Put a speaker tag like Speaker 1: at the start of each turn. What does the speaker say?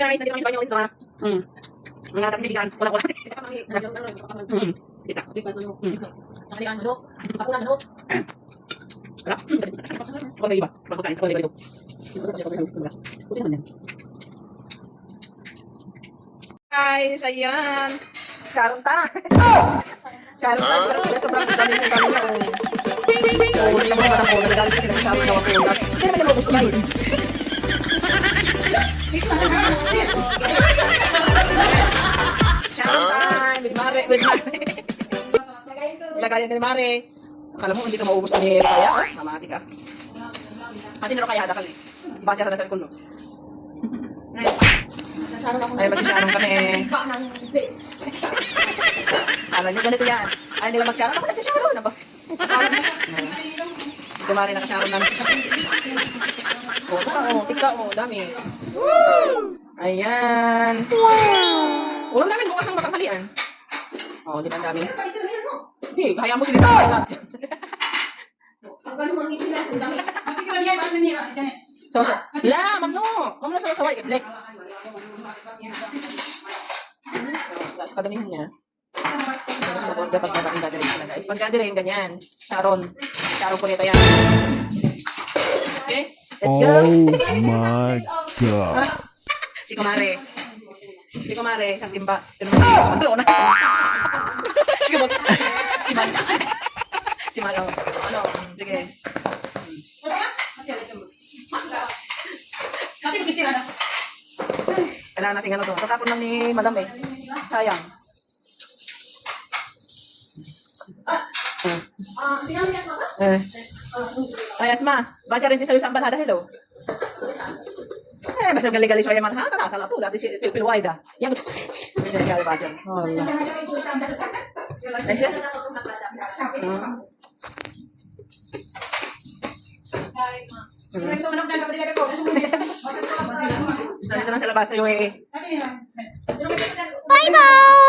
Speaker 1: guys, nandito kami sa banyo mga. Hmm. Mga natin bibigan. Wala, wala. Hmm. Kita. Sarap. Ako may iba. Magpagkain. Ako may iba dito. Puti naman yan. Guys, ayan. Sharon ta. Sharon ta. Sobrang dami ng kami niya. Oh, hindi naman naman ako. Nagalit kasi ng Sharon na ako. Hindi naman naman gusto guys. Lagayan ni Mare. Akala mo, hindi ka maubos ni Rokaya. Oh, mamati ka. Pati ni Rokaya, dakal eh. Basa na sa likod mo. Ay, mag-sharon kami. Alam niyo, ganito yan. Ayaw nila mag-sharon. Ako nagsasharon na ba? Ito mali nakasharon namin. O, tika o, tika o, dami. Ayan. Wow! Ulam namin bukas ang matanghalian. O, di ba ang dami? Hindi, kaya mo sila lahat. So, so, la, mamno. Mamno sa saway, iblek. Sa kadamihan niya. Mag-order pag madating gathering sila guys. Pag gathering, ganyan. Sharon. Sharon po nito yan. Okay? Let's go.
Speaker 2: Oh my god.
Speaker 1: Si Kumare. Si Kumare, isang timba. Pero na. Kumare. Si Mala. Si Mala. Ano? Sige. Kailangan natin ano to. Tatapon lang ni Madam eh. Sayang. Eh. Ay, Asma. Baca rin sa isang banada. Hello. Eh, basta gali-gali siya man. Ha, kana sala to. Dati si Pilpil Waida. Yang bisa gali baca. Oh, Allah. Nandiyan? Hmm. Gusto nito lang sa labas sa UAE.
Speaker 3: Bye bye!